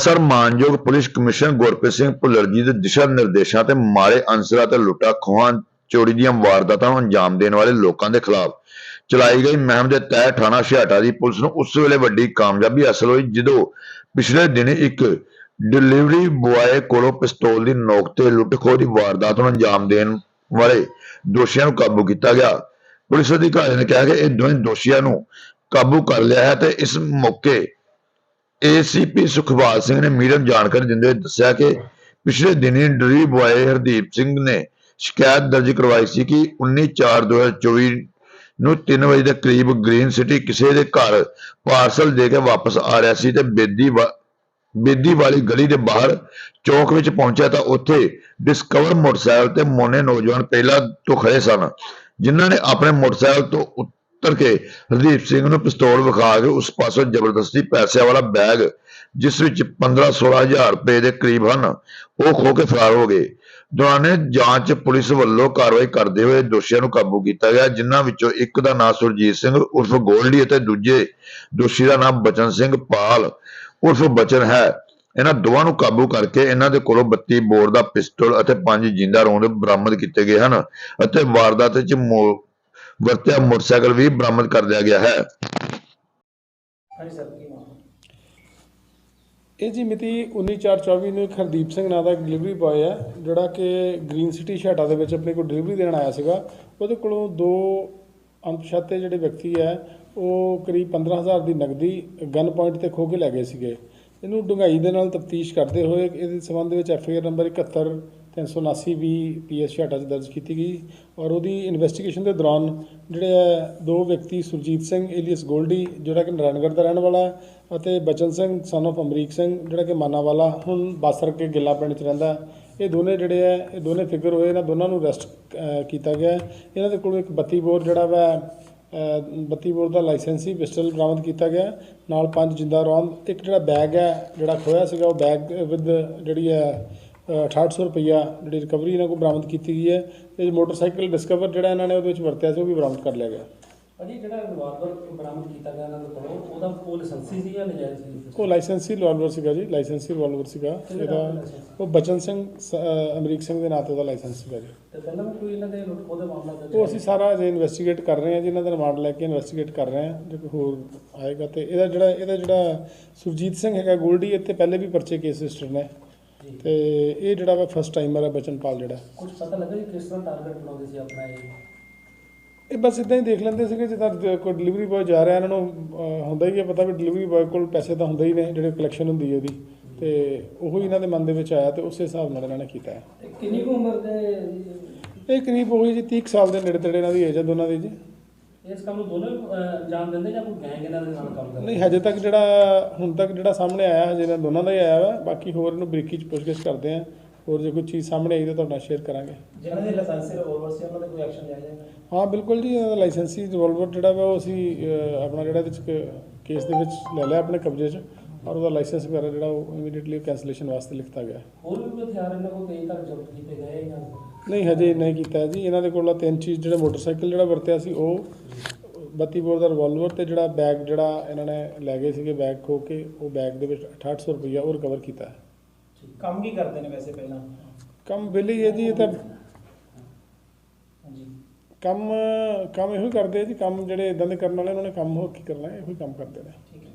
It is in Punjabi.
ਅੰਮ੍ਰਿਤਸਰ ਮਾਨਯੋਗ ਪੁਲਿਸ ਕਮਿਸ਼ਨਰ ਗੁਰਪ੍ਰੀਤ ਸਿੰਘ ਭੁੱਲਰ ਜੀ ਦੇ ਦਿਸ਼ਾ ਨਿਰਦੇਸ਼ਾਂ ਤੇ ਮਾੜੇ ਅਨਸਰਾਂ ਤੇ ਲੁੱਟਾਂ ਖੋਹਾਂ, ਚੋਰੀ ਦੀਆਂ ਵਾਰਦਾਤਾਂ ਨੂੰ ਅੰਜਾਮ ਦੇਣ ਵਾਲੇ ਲੋਕਾਂ ਦੇ ਖਿਲਾਫ। ਚਲਾਈ ਗਈ ਮੁਹਿੰਮ ਦੇ ਤਹਿਤ ਥਾਣਾ ਛਿਆਟਾ ਦੀ ਪੁਲਿਸ ਨੂੰ ਉਸ ਵੇਲੇ ਵੱਡੀ ਕਾਮਯਾਬੀ ਹਾਸਲ ਹੋਈ, ਜਦੋਂ ਪਿਛਲੇ ਦਿਨੀ ਇੱਕ ਡਿਲੀਵਰੀ ਬੁਆਏ ਕੋਲੋਂ ਪਿਸਤੌਲ ਦੀ ਨੋਕ ਤੇ ਲੁੱਟ ਖੋਹ ਦੀ ਵਾਰਦਾਤ ਨੂੰ ਅੰਜਾਮ ਦੇਣ ਵਾਲੇ ਦੋਸ਼ੀਆਂ ਨੂੰ ਕਾਬੂ ਕੀਤਾ ਗਿਆ। ਪੁਲਿਸ ਅਧਿਕਾਰੀ ਨੇ ਕਿਹਾ ਕਿ ਇਹ ਦੋਵੇਂ ਦੋਸ਼ੀਆਂ ਨੂੰ ਕਾਬੂ ਕਰ ਲਿਆ ਹੈ ਤੇ ਇਸ ਮੌਕੇ ਏਸੀਪੀ ਸੁਖਵਾਲ ਸਿੰਘ ਨੇ ਮੀਡੀਆ ਨੂੰ ਜਾਣਕਾਰੀ ਦਿੰਦੇ ਹੋਏ ਦੱਸਿਆ ਕਿ ਪਿਛਲੇ ਦਿਨੀ ਡਿਲੀਵਰੀ ਬੁਆਏ ਹਰਦੀਪ ਸਿੰਘ ਨੇ ਸ਼ਿਕਾਇਤ ਦਰਜ ਕਰਵਾਈ ਸੀ ਕਿ 19/4/2024 ਨੂੰ 3 ਵਜੇ ਦੇ ਕਰੀਬ ਗ੍ਰੀਨ ਸਿਟੀ ਕਿਸੇ ਦੇ ਘਰ ਪਾਰਸਲ ਦੇ ਕੇ ਵਾਪਸ ਆ ਰਿਹਾ ਸੀ ਤੇ ਬੇਦੀ ਬੇਦੀ ਵਾਲੀ ਗਲੀ ਦੇ ਬਾਹਰ ਚੌਕ ਵਿੱਚ ਪਹੁੰਚਿਆ ਤਾਂ ਉੱਥੇ ਡਿਸਕਵਰ ਮੋਟਰਸਾਈਕਲ ਤੇ ਮੋਨੇ ਨੌਜਵਾਨ ਪਹਿਲਾਂ ਤੋਂ ਖੜੇ ਸਨ, ਜਿਨ੍ਹਾਂ ਨੇ ਆਪਣੇ ਮੋਟਰਸਾਈਕਲ ਤੋਂ ਕੇ ਹਰਦੀਪ ਸਿੰਘ ਨੂੰ ਪਿਸਤੌਲ ਵਿਖਾ ਕੇ ਉਸ ਪਾਸੋਂ ਜ਼ਬਰਦਸਤੀ ਪੈਸਿਆਂ ਵਾਲਾ ਬੈਗ, ਜਿਸ ਵਿੱਚ 15-16 ਹਜ਼ਾਰ ਰੁਪਏ ਦੇ ਕਰੀਬ ਹਨ, ਉਹ ਖੋ ਕੇ ਫਰਾਰ ਹੋ ਗਏ। ਦੌਰਾਨੇ ਜਾਂਚ ਪੁਲਿਸ ਵੱਲੋਂ ਕਾਰਵਾਈ ਕਰਦੇ ਹੋਏ ਦੋਸ਼ੀਆਂ ਨੂੰ ਕਾਬੂ ਕੀਤਾ ਗਿਆ, ਜਿਨ੍ਹਾਂ ਵਿੱਚੋਂ ਇੱਕ ਦਾ ਨਾਮ ਸੁਰਜੀਤ ਸਿੰਘ, ਉਰਫ ਗੋਲਡੀ ਅਤੇ ਦੂਜੇ ਦੋਸ਼ੀ ਦਾ ਨਾਮ ਬਚਨ ਸਿੰਘ ਪਾਲ, ਉਰਫ ਬਚਨ ਹੈ। ਇਹਨਾਂ ਦੋਵਾਂ ਨੂੰ ਕਾਬੂ ਕਰਕੇ ਇਹਨਾਂ ਦੇ ਕੋਲੋਂ 32 ਬੋਰ ਦਾ ਪਿਸਟਲ ਅਤੇ ਪੰਜ ਜਿੰਦਾ ਰੌਂਦ ਬਰਾਮਦ ਕੀਤੇ ਗਏ ਹਨ ਅਤੇ ਵਾਰਦਾਤ ਵਿੱਚ ਮੋ- ਵਰਤਿਆ ਮੋਟਰਸਾਈਕਲ ਵੀ ਬਰਾਮਦ ਕਰ ਲਿਆ ਗਿਆ ਹੈ। ਇਹ ਜੀ ਮਿਤੀ 19/4/24 ਨੂੰ ਇੱਕ ਹਰਦੀਪ ਸਿੰਘ ਨਾਂ ਦਾ ਇੱਕ ਡਿਲੀਵਰੀ ਬॉय ਹੈ ਜਿਹੜਾ ਕਿ ਗ੍ਰੀਨ ਸਿਟੀ ਛਾਟਾ ਦੇ ਵਿੱਚ ਆਪਣੇ ਕੋਲ ਡਿਲੀਵਰੀ ਦੇਣ ਆਇਆ ਸੀਗਾ। ਉਹਦੇ ਕੋਲੋਂ ਦੋ ਅਣਪਛਾਤੇ ਜਿਹੜੇ ਵਿਅਕਤੀ ਹੈ ਉਹ ਕਰੀਬ 15000 ਦੀ ਨਗਦੀ ਗਨ ਪੁਆਇੰਟ ਤੇ ਖੋਹ ਕੇ ਲੈ ਗਏ ਸੀਗੇ। ਇਹਨੂੰ ਡੂੰਘਾਈ ਦੇ ਨਾਲ ਤਫਤੀਸ਼ ਕਰਦੇ ਹੋਏ ਇਹਦੇ ਸੰਬੰਧ ਵਿੱਚ ਐਫ ਆਈ ਆਰ ਨੰਬਰ 71 379 ਵੀ ਪੀਐਸ ਛਾਟਾ 'ਚ ਦਰਜ ਕੀਤੀ ਗਈ ਔਰ ਉਹਦੀ ਇਨਵੈਸਟੀਗੇਸ਼ਨ ਦੇ ਦੌਰਾਨ ਜਿਹੜੇ ਹੈ ਦੋ ਵਿਅਕਤੀ ਸੁਰਜੀਤ ਸਿੰਘ ਏਲੀਅਸ ਗੋਲਡੀ ਜਿਹੜਾ ਕਿ ਨਾਰਾਇਣਗੜ੍ਹ ਦਾ ਰਹਿਣ ਵਾਲਾ ਅਤੇ ਬਚਨ ਸਿੰਘ ਸਨ of ਅਮਰੀਕ ਸਿੰਘ ਜਿਹੜਾ ਕਿ ਮਾਨਾਵਾਲਾ ਹੁਣ ਬਾਸਰ ਕੇ ਗਿੱਲਾ ਪਿੰਡ 'ਚ ਰਹਿੰਦਾ ਇਹ ਦੋਨੇ ਜਿਹੜੇ ਹੈ ਇਹ ਦੋਨੇ ਫਿਗਰ ਹੋਏ ਇਹਨਾਂ ਦੋਨਾਂ ਨੂੰ ਅਰੈਸਟ ਕੀਤਾ ਗਿਆ ਇਹਨਾਂ ਦੇ ਕੋਲੋਂ ਇੱਕ 32 ਬੋਰ ਜਿਹੜਾ ਵਾ ਅ, 32 ਬੋਰ ਦਾ ਲਾਇਸੈਂਸੀ ਪਿਸਟਲ ਬਰਾਮਦ ਕੀਤਾ ਗਿਆ ਨਾਲ ਪੰਜ ਜਿੰਦਾ ਰੌਂਦ ਇੱਕ ਜਿਹੜਾ ਬੈਗ ਹੈ ਜਿਹੜਾ ਖੋਇਆ ਸੀਗਾ ਉਹ ਬੈਗ ਵਿਦ ਜਿਹੜੀ ਹੈ 6800 ਰੁਪਈਆ ਜਿਹੜੀ ਰਿਕਵਰੀ ਇਹਨਾਂ ਕੋਲ ਬਰਾਮਦ ਕੀਤੀ ਗਈ ਹੈ। ਤੇ ਮੋਟਰਸਾਈਕਲ ਡਿਸਕਵਰ ਜਿਹੜਾ ਇਹਨਾਂ ਨੇ ਉਹਦੇ ਵਿੱਚ ਵਰਤਿਆ ਸੀ ਉਹ ਵੀ ਬਰਾਮਦ ਕਰ ਲਿਆ ਗਿਆ। ਭਾਜੀ ਜਿਹੜਾ ਰਿਵਾਲਵਰ ਬਰਾਮਦ ਕੀਤਾ ਗਿਆ ਇਹਨਾਂ ਦੇ ਕੋਲੋਂ ਉਹਦਾ ਕੋਲ ਲਾਇਸੈਂਸੀ ਸੀ ਜਾਂ ਨਜਾਇਜ਼ ਸੀ ਉਹ ਲਾਇਸੈਂਸੀ ਰਿਵਾਲਵਰ ਸੀਗਾ ਜੀ ਲਾਇਸੈਂਸੀ ਰਿਵਾਲਵਰ ਸੀਗਾ। ਇਹਦਾ ਉਹ ਬਚਨ ਸਿੰਘ ਅਮਰੀਕ ਸਿੰਘ ਦੇ ਨਾਂ ਤੇ ਉਹਦਾ ਲਾਇਸੈਂਸ ਸੀਗਾ ਜੀ। ਤੇ ਪਹਿਲਾਂ ਵੀ ਕੋਈ ਇਹਨਾਂ ਦੇ ਲੁੱਟ ਖੋਹ ਦਾ ਮਾਮਲਾ ਦਰਜ ਉਹ ਅਸੀਂ ਸਾਰਾ ਜੇ ਇਨਵੈਸਟੀਗੇਟ ਕਰ ਰਹੇ ਹਾਂ ਜੀ ਇਹਨਾਂ ਦਾ ਰਿਮਾਂਡ ਲੈ ਕੇ ਇਨਵੈਸਟੀਗੇਟ ਕਰ ਰਹੇ ਹਾਂ ਜੇ ਕੋਈ ਹੋਰ ਆਏਗਾ ਤੇ ਇਹਦਾ ਜਿਹੜਾ ਇਹਦਾ ਜਿਹੜਾ ਸੁਰਜੀਤ ਸਿੰਘ ਹੈਗਾ ਗੋਲਡੀ ਇੱਥੇ ਪਹਿਲੇ ਵੀ ਪਰਚੇ ਕੇਸ ਰਜਿਸਟਰ ਨੇ। ਤੇ ਇਹ ਜਿਹੜਾ ਵਾ ਫਸਟ ਟਾਈਮਰ ਹੈ ਬਚਨਪਾਲ ਜਿਹੜਾ। ਕੁਝ ਪਤਾ ਲੱਗਾ ਜੀ ਕਿਸ ਤਰ੍ਹਾਂ ਟਾਰਗੇਟ ਬਣਾਉਂਦੇ ਸੀ ਆਪਣਾ ਇਹ? ਇਹ ਬਸ ਇਦਾਂ ਹੀ ਦੇਖ ਲੈਂਦੇ ਸੀਗੇ ਜਿੱਦਾਂ ਕੋਈ ਡਿਲੀਵਰੀ ਬॉय ਜਾ ਰਿਹਾ ਇਹਨਾਂ ਨੂੰ ਹੁੰਦਾ ਹੀ ਹੈ ਪਤਾ ਵੀ ਡਿਲੀਵਰੀ ਬॉय ਕੋਲ ਪੈਸੇ ਤਾਂ ਹੁੰਦੇ ਹੀ ਨੇ ਜਿਹੜੇ ਕਲੈਕਸ਼ਨ ਹੁੰਦੀ ਹੈ ਉਹਦੀ ਤੇ ਉਹੀ ਇਹਨਾਂ ਦੇ ਮਨ ਦੇ ਵਿੱਚ ਆਇਆ ਤੇ ਉਸੇ ਹਿਸਾਬ ਨਾਲ ਇਹਨਾਂ ਨੇ ਕੀਤਾ ਹੈ। ਕਿੰਨੀ ਕੁ ਉਮਰ ਦੇ ਇਹ ਕਰੀਬ ਉਹੀ ਜੀ 30 ਕੁ ਸਾਲ ਦੇ ਨੇੜੇ ਤੇੜੇ ਇਹਨਾਂ ਦੀ ਏਜ ਹੈ ਦੋਨਾਂ ਦੀ ਜੀ। ਇਸ ਕੰਮ ਨੂੰ ਦੋਨੋਂ ਅੰਜਾਮ ਦਿੰਦੇ ਜਾਂ ਕੋਈ ਗੈਂਗ ਇਹਨਾਂ ਦੇ ਨਾਲ ਕੰਮ ਕਰਦਾ? ਨਹੀਂ ਹਜੇ ਤੱਕ ਜਿਹੜਾ ਹੁਣ ਤੱਕ ਜਿਹੜਾ ਸਾਹਮਣੇ ਆਇਆ ਹਜੇ ਇਹਨਾਂ ਦੋਨਾਂ ਦਾ ਹੀ ਆਇਆ ਵਾ। ਬਾਕੀ ਹੋਰ ਇਹਨੂੰ ਬਰੀਕੀ ਚ ਪੁੱਛਗਿੱਛ ਕਰਦੇ ਆ। ਹੋਰ ਜੇ ਕੋਈ ਚੀਜ਼ ਸਾਹਮਣੇ ਆਈ ਤਾਂ ਤੁਹਾਡੇ ਸ਼ੇਅਰ ਕਰਾਂਗੇ। ਜਿਹਨਾਂ ਦੇ ਲਾਇਸੈਂਸੀ ਰਿਵਾਲਵਰ ਸੀ ਉਹਨਾਂ ਤੇ ਕੋਈ ਐਕਸ਼ਨ ਲਿਆ ਜਾਏਗਾ ਹਾਂ ਬਿਲਕੁਲ ਜੀ ਇਹਦਾ ਲਾਇਸੈਂਸੀ ਰਿਵਾਲਵਰ ਜਿਹੜਾ ਵਾ ਉਹ ਅਸੀਂ ਆਪਣਾ ਜਿਹੜਾ ਇਹਦੇ ਚ ਕੇਸ ਦੇ ਵਿੱਚ ਲੈ ਲਿਆ ਆਪਣੇ ਕਬਜ਼ੇ 'ਚ। ਔਰ ਉਹਦਾ ਲਾਇਸੈਂਸ ਵਗੈਰਾ ਜਿਹੜਾ ਉਹ ਇਮੀਡੀਏਟਲੀ ਕੈਂਸਲੇਸ਼ਨ ਵਾਸਤੇ ਲਿਖਤਾ ਗਿਆ। ਹੋਰ ਵੀ ਕੋਈ ਹਥਿਆਰ ਇਹਨਾਂ ਕੋਲ ਕਈ ਤੱਕ ਜ਼ਬਤ ਕੀਤੇ ਗਏ ਜਾਂ ਨਹੀਂ ਹਜੇ ਨਹੀਂ ਕੀਤਾ ਜੀ। ਇਹਨਾਂ ਦੇ ਕੋਲ ਤਿੰਨ ਚੀਜ਼ ਜਿਹੜੇ ਮੋਟਰਸਾਈਕਲ ਜਿਹੜਾ ਵਰਤਿਆ ਸੀ ਉਹ 32 ਬੋਰ ਦਾ ਰਿਵਾਲਵਰ ਤੇ ਜਿਹੜਾ ਬੈਗ ਜਿਹੜਾ ਇਹਨਾਂ ਨੇ ਲੈ ਗਏ ਸੀਗੇ ਬੈਗ ਖੋ ਕੇ ਉਹ ਬੈਗ ਦੇ ਵਿੱਚ 6800 ਰੁਪਈਆ ਉਹ ਰਿਕਵਰ ਕੀਤਾ। ਹੈ ਕੰਮ ਕੀ ਕਰਦੇ ਨੇ ਵੈਸੇ ਪਹਿਲਾਂ? ਕੰਮ ਵਿਹਲੇ ਹੀ ਹੈ ਜੀ ਇਹ ਤਾਂ ਕੰਮ ਕੰਮ ਇਹੋ ਹੀ ਕਰਦੇ ਆ ਜੀ ਕੰਮ ਜਿਹੜੇ ਇਦਾਂ ਦੇ ਕਰਨ ਵਾਲੇ ਉਹਨਾਂ ਨੇ ਕੰਮ ਹੋਰ ਕੀ ਕਰਨਾ ਹੈ ਇਹੋ ਹੀ ਕੰਮ ਕਰਦੇ ਨੇ। ਠੀਕ ਹੈ